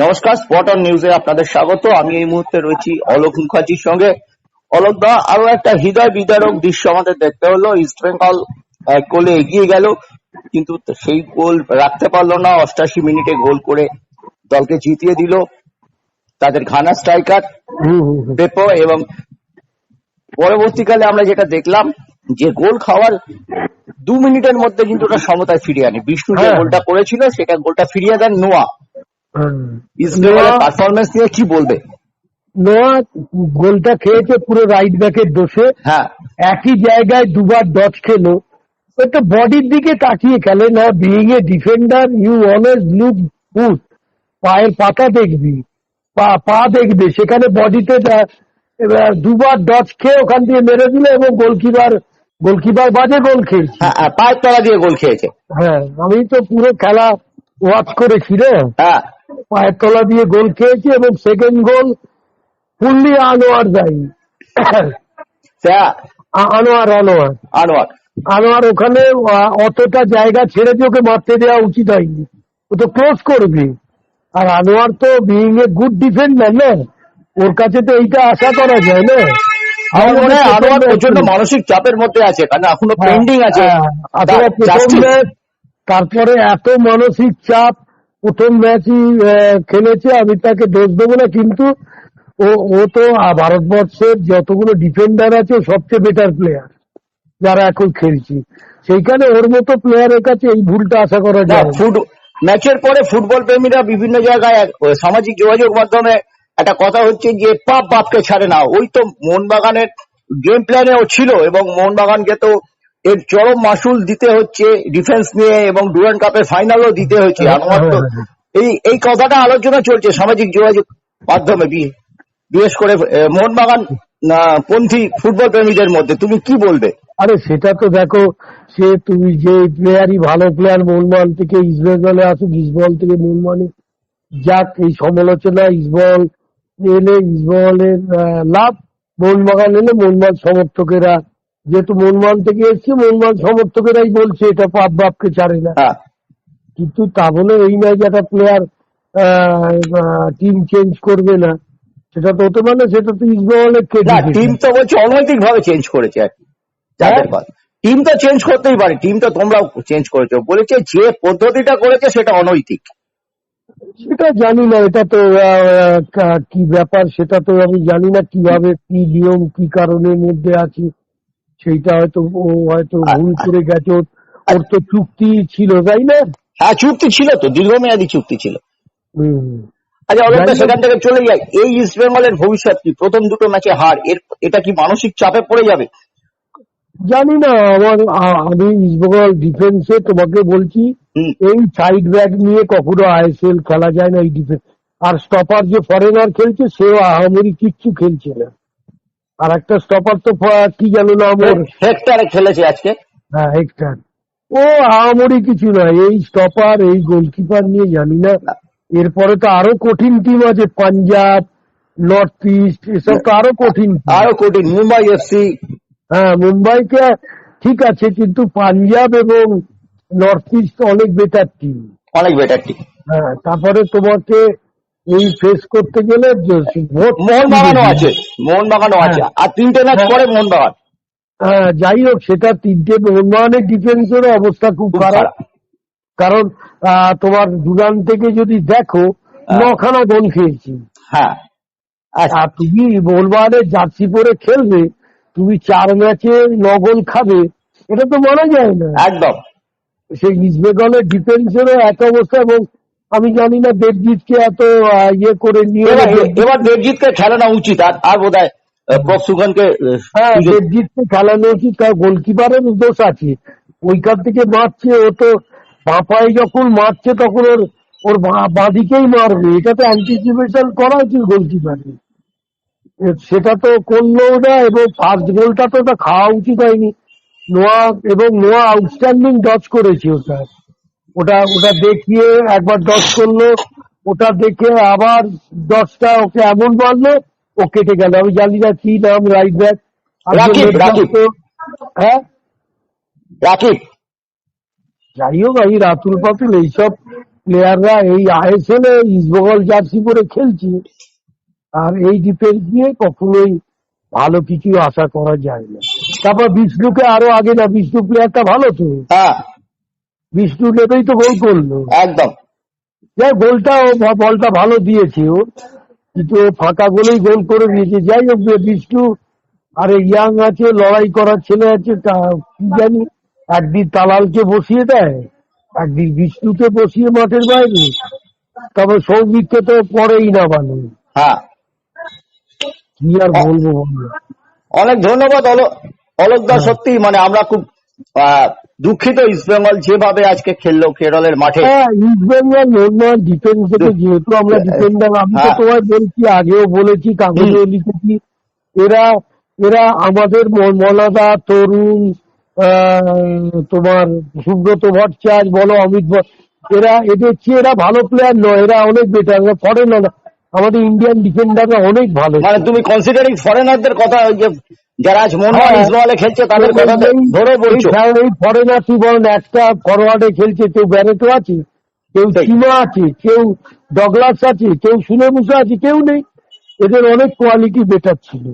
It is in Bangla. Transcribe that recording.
নমস্কার স্পট অন নিউজে আপনাদের স্বাগত। আমি এই মুহূর্তে রয়েছি অলোক মুখার্জির সঙ্গে। অলোক দা আরও একটা হৃদয় বিদারক দৃশ্য আমাদের দেখতে হলো। ইস্ট বেঙ্গল এক গোলে এগিয়ে গেল। কিন্তু সেই গোল রাখতে পারল না। অষ্টাশি মিনিটে গোল করে দলকে জিতিয়ে দিল। তাদের ঘানা স্ট্রাইকার। পেপো এবং পরবর্তীকালে আমরা যেটা দেখলাম যে গোল খাওয়ার দু মিনিটের মধ্যে কিন্তু ওটা সমতায় ফিরিয়ে আনে। বিষ্ণু যে হ্যাঁ। গোলটা করেছিল সেটা গোলটা ফিরিয়ে দেন নোয়া। পারফরমেন্স নিয়ে কি বলবে? নোয়া গোলটা খেয়েছে পুরো রাইট ব্যাকের দোষে। হ্যাঁ। একই জায়গায় দুবার ডচ খেলো। একটা বডির দিকে তাকিয়ে খেলে না being a defender you always look foot পায়ের পাতা দেখবি পা পা দেখবে। সেখানে বডিতে দুবার ডচ খেয়ে ওখান দিয়ে মেরে দিল এবং গোলকিপার গোলকিপার বাজে গোল খেয়েছে। হ্যাঁ হ্যাঁ, পায়ের তলা দিয়ে গোল খেয়েছে। হ্যাঁ আমি তো পুরো খেলা ওয়াচ করেছি রে। হ্যাঁ। পায়ের তলা দিয়ে গোল খেয়েছে এবং সেকেন্ড গোল ফুললি আনোয়ার যাই হ্যাঁ আনোয়ার আনোয়ার। আনোয়ার। আনোয়ার ওখানে অতটা জায়গা ছেড়ে দিয়ে ওকে মারতে দেওয়া উচিত হয়নি। ও তো ক্লোজ করবে। আর আনোয়ার তো বিইং এ গুড ডিফেন্ডার না। ওর কাছে তো এইটা আশা করা যায় না। আমার মনে হয় আনোয়ার প্রথম প্রচণ্ড মানসিক চাপের মধ্যে আছে কারণ এখনও হ্যাঁ, পেন্ডিং আছে। হ্যাঁ, প্রথম justice। ম্যাচ তারপরে এত মানসিক চাপ প্রথম ম্যাচই খেলেছে আমি তাকে দোষ দেবো না কিন্তু ও ও তো ভারতবর্ষের যতগুলো ডিফেন্ডার আছে সবচেয়ে বেটার প্লেয়ার যারা এখন খেলছি। সেইখানে ওর মতো প্লেয়ারের কাছে এই ভুলটা আশা করা না, যায় ফুট ম্যাচের পরে ফুটবল প্রেমীরা বিভিন্ন জায়গায় সামাজিক যোগাযোগ মাধ্যমে একটা কথা হচ্ছে যে পাপ বাপকে ছাড়ে না। ওই তো মোহনবাগানের গেম প্ল্যানে ও ছিল এবং মোহনবাগানকে তো এর চরম মাসুল দিতে হচ্ছে ডিফেন্স নিয়ে এবং ডুরান কাপের ফাইনালও দিতে হচ্ছে। আনোয়ার তো এই এই কথাটা আলোচনা চলছে সামাজিক যোগাযোগ মাধ্যমে বিশেষ করে মোহনবাগান পন্থী ফুটবল প্রেমীদের মধ্যে। তুমি কি বলবে? আরে সেটা তো দেখো সে তুমি যে প্লেয়ারই ভালো প্লেয়ার মোহনবাগান থেকে ইস্টবেঙ্গলে আসুক ইস্টবল থেকে মোহনবাগানে যাক এই সমালোচনা ইস্টবল এলে ইস্টবলের আহ, লাভ মোহনবাগান এলে মোহনবাগান সমর্থকেরা যেহেতু মোহনবাগান থেকে এসছে মোহনবাগান সমর্থকেরাই বলছে এটা পাপ বাপকে ছাড়ে না। হ্যাঁ। কিন্তু তা বলে এই নয় যে একটা প্লেয়ার টিম চেঞ্জ করবে না। সেটা তো হতে পারে সেটা তো ইস্টবেঙ্গলের টিম তো বলছে অনৈতিক ভাবে চেঞ্জ করেছে আর কি। যাদের হ্যাঁ? কথা টিম তো চেঞ্জ করতেই পারে টিম তো তোমরাও চেঞ্জ করেছ। বলেছে যে পদ্ধতিটা করেছে সেটা অনৈতিক। সেটা জানি না এটা তো কি ব্যাপার সেটা তো আমি জানি না কীভাবে কি নিয়ম কি কারণের মধ্যে আছে। সেইটা হয়তো ও হয়তো ভুল করে গেছে ওর- তো চুক্তি ছিল তাই না? হ্যাঁ চুক্তি ছিল তো দীর্ঘমেয়াদী চুক্তি ছিল। আচ্ছা সেখান থেকে চলে যায় এই ইস্ট বেঙ্গলের ভবিষ্যৎ কি? প্রথম দুটো ম্যাচে হার এর এটা কি মানসিক চাপে পড়ে যাবে? জানি না আমার আমি ইস্টবেঙ্গল ডিফেন্সে তোমাকে বলছি এই সাইড ব্যাক নিয়ে কখনো আইএসএল খেলা যায় না এই ডিফেন্স আর স্টপার যে ফরেনার খেলছে সেও আহামরি কিচ্ছু খেলছে না। আর একটা স্টপার তো কি জানো না আমার? হেক্টরে খেলেছে আজকে। হ্যাঁ হেক্টর। ও আহামরি কিছু নয় এই স্টপার এই গোলকিপার নিয়ে জানি না। এরপরে তো আরও কঠিন টিম আছে পাঞ্জাব নর্থ ইস্ট এসব তো আরও কঠিন আরও কঠিন মুম্বাই এফসি। হ্যাঁ মুম্বাইকে ঠিক আছে কিন্তু পাঞ্জাব এবং নর্থ ইস্ট অনেক বেটার টিম অনেক বেটার টিম হ্যাঁ তারপরে তোমাকে এই ফেস করতে গেলে ভোট মোহনবাগানও আছে মোহনবাগানও আছে হ্যাঁ। আর তিনটে ম্যাচ। পরে মোহনবাগান হ্যাঁ, যাই হোক সেটা তিনটে মোহনবাগানের ডিফেন্সেরও অবস্থা খুব খারাপ। কারণ তোমার দুরান থেকে যদি দেখো হ্যাঁ। নখানা গোল খেয়েছি হ্যাঁ। আর তুমি মোহনবাগানের জার্সি পরে খেলবে তুমি চার ম্যাচে ন গোল খাবে এটা তো মানা যায় না। একদম। সেই ইস্ট বেঙ্গলের ডিফেন্সেরও এক অবস্থা এবং আমি জানি না দেবজিৎকে এত ইয়ে করে নিয়ে এবার দেবজিৎকে খেলানো উচিত। আর বোধ হয় প্রফ সুখানকে হ্যাঁ দেবজিৎকে খেলানো উচিত কারণ গোলকিপারের দোষ আছে। ওইখান থেকে মারছে ও তো পাপায় যখন মারছে তখন ওর ওর বাঁদিকেই মারবে। এটা তো অ্যান্টিসিপেশন করা উচিত গোলকিপারের। সেটা তো করল না এবং ফার্স্ট গোলটা তো ওটা খাওয়া উচিত হয়নি। নোয়া এবং নোয়া আউটস্ট্যান্ডিং ডচ করেছে ওটা। ওটা ওটা দেখিয়ে একবার ডচ করল ওটা দেখে আবার দশটা ওকে এমন মারলো ও কেটে গেল। আমি জানি না কি নাম রাইট ব্যাক। হ্যাঁ? রাকিব। যাই হোক আমি রাতুল পাতুল এইসব প্লেয়াররা এই আইএসএল এ ইস্টবেঙ্গল জার্সি করে খেলছে। আর এই ডিফেন্স নিয়ে কখনোই ভালো কিছু আশা করা যায় না। তারপর বিষ্ণুকে আরও আগে না বিষ্ণু প্লেয়ারটা ভালো তো? হ্যাঁ। বিষ্ণু নেবেই তো গোল করল। একদম। যাই গোলটা বলটা ভালো দিয়েছে ও কিন্তু ফাঁকা গোলেই গোল করে দিয়েছে। যাই হোক বিষ্ণু আরে ইয়াং আছে লড়াই করার ছেলে আছে কি জানি একদিন তালালকে বসিয়ে দেয় একদিন বিষ্ণুকে বসিয়ে মাঠের বাইরে। তবে সৌমিককে তো পরেই না মানে হ্যাঁ। কি আর বলব অনেক ধন্যবাদ অলোক দা সত্যি মানে আমরা খুব দুঃখিত ইস্ট বেঙ্গল যেভাবে আজকে খেললো কেরলের মাঠে। হ্যাঁ ইস্ট বেঙ্গল নর্মাল ডিফেন্স থেকে যেহেতু আমরা ডিফেন্ডার আমি তো হ্যাঁ। তোমায় বলছি আগেও বলেছি কাগজেও লিখেছি এরা এরা আমাদের ম- তরুণ তোমার সুব্রত ভট্টাচার্য বলো অমিত এরা এদের চেয়ে এরা ভালো প্লেয়ার নয় এরা অনেক বেটার ফরেনার আমাদের ইন্ডিয়ান ডিফেন্ডাররা অনেক ভালো মানে তুমি কনসিডারিং ফরেনারদের কথা ওই যে যারা আজ মনে হয়। ইসমাইলে খেলছে তাদের কথা ধরে বলছো। এই ফরেনার কি বলেন একটা ফরওয়ার্ডে খেলছে কেউ ব্যারেটো আছে কেউ সিমা আছে কেউ ডগলাস আছে কেউ সুনেমুসা আছে কেউ নেই। এদের অনেক কোয়ালিটি বেটার ছিল।